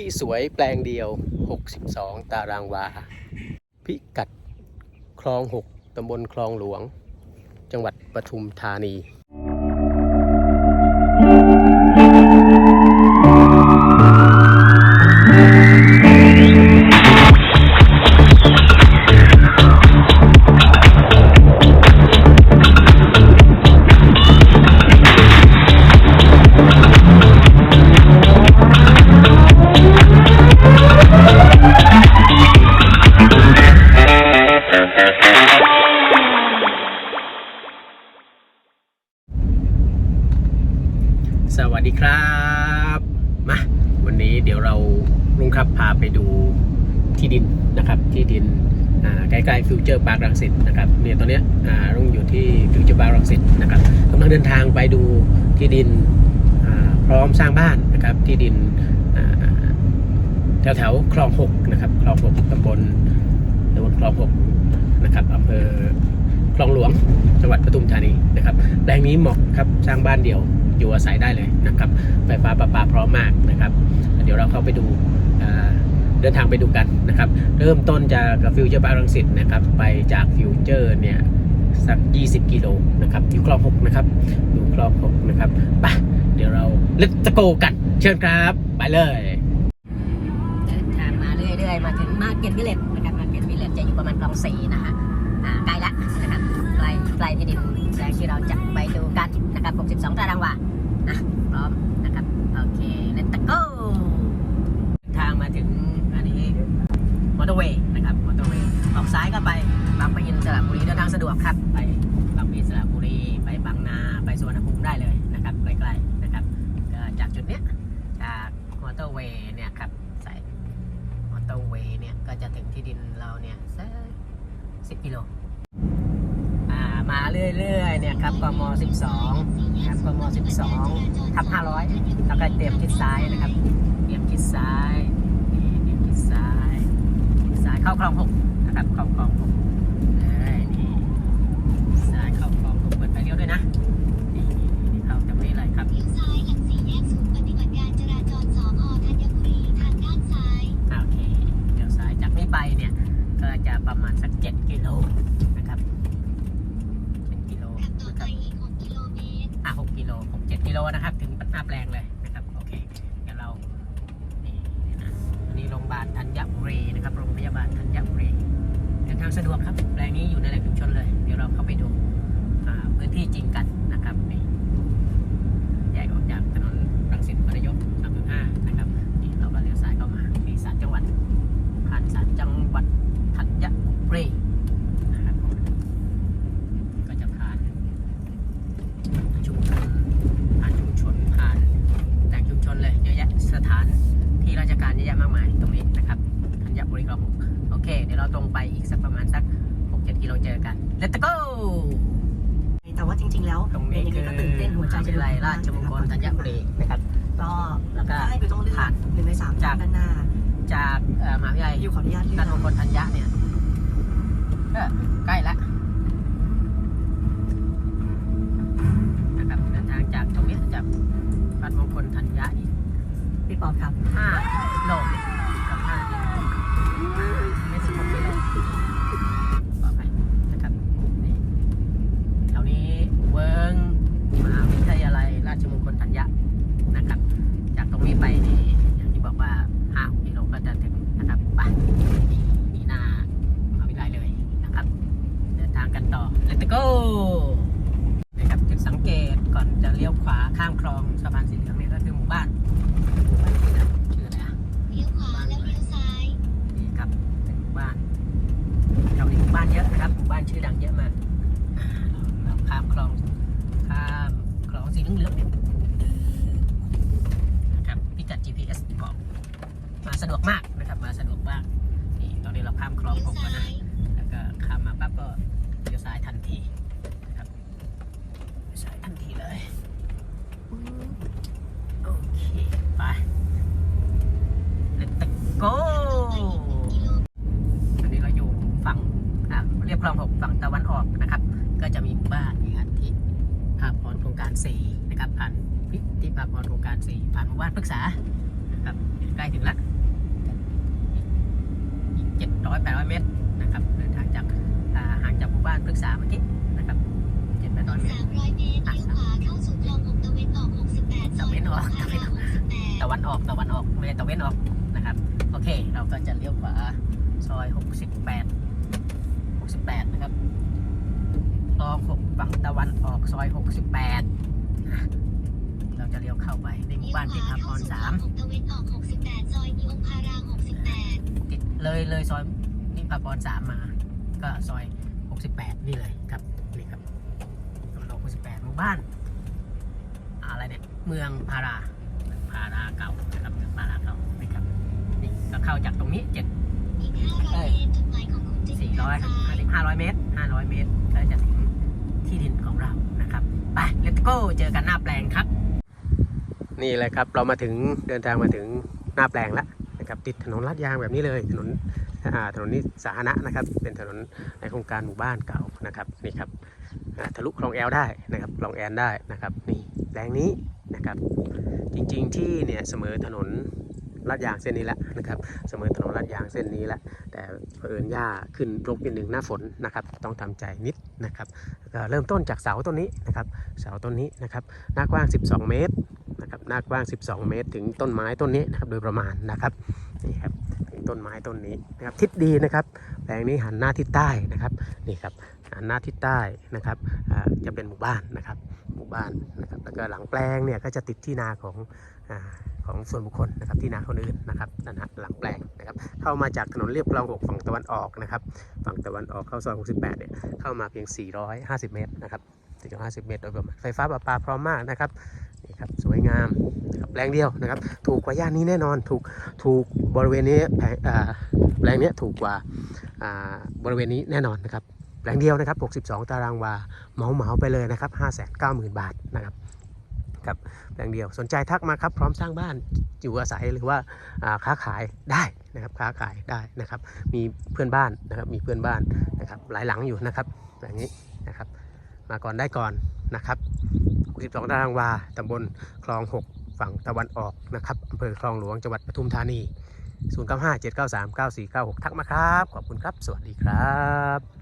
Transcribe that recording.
ที่สวยแปลงเดียว 62 ตารางวา พิกัดคลอง 6ตำบลคลองหลวง จังหวัดปทุมธานี ยวเราลุงครับพาไปดูที่ดินนะครับ ที่ดินใกล้ๆฟิวเจอร์พาร์ครังสิตนะครับเนี่ยตอนเนี้ยลุงอยู่ที่ฟิวเจอร์พาร์ครังสิตนะครับกำลังเดินทางไปดูที่ดินพร้อมสร้างบ้านนะครับที่ดินแถวแถวๆคลองหกนะครับคลองหกตำบลตำบลคลองหกนะครับอำเภอคลองหลวงจังหวัดปทุมธานีนะครับแปลงนี้เหมาะครับสร้างบ้านเดี่ยวอยู่อาศัยได้เลยนะครับไฟฟ้าประปาพร้อมมากนะครับ เดี๋ยวเราเข้าไปดูเดินทางไปดูกันนะครับ เริ่มต้นจากฟิวเจอร์บาร์รังสิตนะครับ ไปจากฟิวเจอร์เนี่ยสัก 20 กิโลนะครับที่คลองหกนะครับอยู่คลองหกนะครับไปเดี๋ยวเราเลตโกกัน เชิญครับ ไปเลยเดินทางมาเรื่อยๆ มาถึงมาเก็ตวิลเลจนะครับมาเก็ตวิลเลจจะอยู่ประมาณคลองสี่นะฮะใกล้ละนะครับใกล้ใกล้ที่ดินแปลงที่เราจะไปดูกันนะครับ 62 ตารางวานะพร้อม ดินเราเนี่ยสักสิบกิโลมาเรื่อยๆเนี่ยครับกม 12ครับกม 12ทับ500 แล้วก็เตรียมทิศซ้ายนะครับ เตรียมชิดซ้ายนี่เตรียมชิดซ้ายชิดซ้ายเข้าคลองหกนะครับเข้าคลองหกเลยนี่ซ้ายเข้าคลองหกเปิดไฟเลี้ยวด้วยนะ โลนะครับ ถึงหน้าแปลงเลยนะครับโอเคเดี๋ยวเรานี่นะอันนี้โรงพยาบาลธัญบุรีนะครับโรงพยาบาลธัญบุรีเดินทางสะดวกครับแปลงนี้อยู่ในแหล่งชุมชนเลย เดี๋ยวเราเข้าไปดูพื้นที่จริงกันแยกออกจากถนนรังสิตมรยก3.5นะครับ นี่เราก็เลี้ยวซ้ายเข้ามามีศาลจังหวัด ผ่านศาลจังหวัดธัญบุรีนะครับผมก็จะผ่านชุมชนผ่านชุมชนผ่านแหล่งชุมชนเลยเยอะแยะสถานที่ราชการเยอะแยะมากมายตรงนี้นะครับธัญบุรีคลองหกโอ เคเดี๋ยวเราตรงไปอีกสักประมาณสัก 6-7 กิโลเจอกัน Let's go แต่ว่าจริง ๆ แล้วตรงนี้ยังคืไงอก็ตื่นเต้นหัวใจมหาวิทยาลัยราชมงคลธัญบุรีนะครับ ก็แล้วก็ใช่คือต้องเลือกผ่านหนึ่งในสามจากด้านหน้า จากเอ่อมหาวิทยาลัยอยู่ขออนุญาตเลือกราชมงคลธัญญะเนี่ยก็ใกล้แล้วนะครับเดินทางจากตรงเนี้ยจากราชมงคลธัญญะอีกพี่ปอบครับ5โล ราชมงคลธัญญะนะครับ จากตรงนี้ไปนี่อย่างที่บอกว่า5กิโลก็จะถึงนะครับไปนี่นี่หน้ามหาวิทยาลัยเลยนะครับ เดินทางกันต่อ let's go นะครับจุดสังเกตก่อนจะเลี้ยวขวาข้ามคลองสะพานสีเหลืองเนี่ยก็คือหมู่บ้านหมู่บ้านชื่ออะไรชื่ออะไรอะ เลี้ยวขวาแล้วเลี้ยวซ้าย นี่ครับเป็นหมู่บ้านแถวนี้หมู่บ้านเยอะนะครับหมู่บ้านชื่อดังเยอะมากอ่าเราเราข้ามคลองข้ามคลองสีเหลืองๆเนี่ยนะครับพิกัด GPS บอกมาสะดวกมากนะครับมาสะดวกมากนี่ตอนนี้เราข้ามคลอง เลี้ยว หกแล้ว ซ้า นะ ย แล้วก็ข้ามมาปั๊บก็เลี้ยวซ้ายทันทีนะครับเลี้ยวซ้ายทันทีเลยโอเคไป let's go กิโล อันนี้เราอยู่ฝั่งอะเรียบคลองหกฝั่งตะวัน ออกนะครับ ก็จะมีหมู่บ้านมีอาทิภาพรโครงการสี่นะครับผ่านพิธีภาพรโครงการสี่ผ่านหมู่บ้านพฤกษานะครับใกล้ถึงละ800เมตรนะครับเดินทางจากอ่าห่างจากหมู่บ้านพฤกษาเมื่อกี้นะครับ700เมตร300เมตรเลี้ยวขวาเข้าสู่คลองหกตะเวนออก68ซอยตะเวนออกพาราม68ตะวันออกตะวันออกไม่ใช่ตะเวนออกนะครับโอเค เราก็จะเลี้ยวขวาซอย 68 68 นะครับคล องหกฝั่งตะวันออกซอย 68นะเราจะเลี้ยวเข้าไปในหมู่เลี้ยวบ้านขติดวาทางพเข้ารสู่คลสาองมหกตะเวนออก68 ซอยนิยมพาราม68ติดเลยเลยซอยนิพาพรสามมา ก็ซอย 68 นี่เลยครับ นี่ครับตำบล68 หมู่บ้าน อะไรเนี่ย เมืองพาราพาราเก่านะครับเมืองพาราเก่านี่ครับ นี่ก็เข้าจากตรงนี้7อีก500เมตรจุดหมายของคุณจะอยู่400ด้านซ้ายห้าร้อยเมตร 500 เมตรก็จะถึง ที่ดินของเรานะครับไป let's go เจอกันหน้าแปลงครับ นี่แหละครับเรามาถึงเดินทางมาถึงหน้าแปลงแล้วนะครับติดถนนลาดยางแบบนี้เลยถนนถนนนี้สาธารณะนะครับ เป็นถนนในโครงการหมู่บ้านเก่านะครับนี่ครับทะลุคลองแอลได้นะครับคลองแอนได้นะครับนี่แปลงนี้นะครับจริงๆที่เนี่ยเสมอถนนลาดยางเส้นนี้แหละนะครับเสมอถนนลาดยางเส้นนี้แหละแต่เผอิญหญ้าขึ้นรกนิดหนึ่งหน้าฝนนะครับต้องทำใจนิด นะครับเริ่มต้นจากเสาต้นนี้นะครับเสาต้นนี้นะครับหน้ากว้าง 12 เมตรนะครับหน้ากว้าง 12 เมตร ถึงต้นไม้ต้นนี้นะครับโดยประมาณนะครับนี่ครับถึงต้นไม้ต้นนี้นะครับทิศดีนะครับแปลงนี้หันหน้าทิศใต้นะครับนี่ครับ หน้าทิศใต้นะครับจะเป็นหมู่บ้านนะครับหมู่บ้านนะครับแล้วก็หลังแปลงเนี่ยก็จะติดที่นาของอของส่วนบุคคลนะครับที่นาคนอื่นนะครับนั่นนะหลังแปลงนะครับเข้ามาจากถนนเรียบคลอง6ฝั่งตะวันออกนะครับฝั่งตะวันออกเข้าซอย68เนี่ยเข้ามาเพียง 450 เมตรนะครับ450 เมตรโดยประมาณไฟฟ้าประปาพร้อมมากนะครับนี่ครับสวยงามนะครับแปลงเดียวนะครับถูกกว่าย่านนี้แน่นอนถูกถูกบริเวณนี้แปลงเนี้ยถูกกว่าบริเวณนี้แน่นอนนะครับ แปลงเดียวนะครับ 62 ตารางวาเหมาเหมาๆไปเลยนะครับ 590,000 บาทนะครับครับแปลงเดียวสนใจทักมาครับ พร้อมสร้างบ้านอยู่อาศัยหรือว่าค้าขายได้นะครับค้าขายได้นะครับ มีเพื่อนบ้านนะครับมีเพื่อนบ้านนะครับหลายหลังอยู่นะครับแบบนี้นะครับมาก่อนได้ก่อนนะครับ62ตารางวาตำบลคลอง 6 ฝั่งตะวันออกนะครับอำเภอคลองหลวงจังหวัดปทุมธานี 095 793 9496 ทักมาครับ ขอบคุณครับ สวัสดีครับ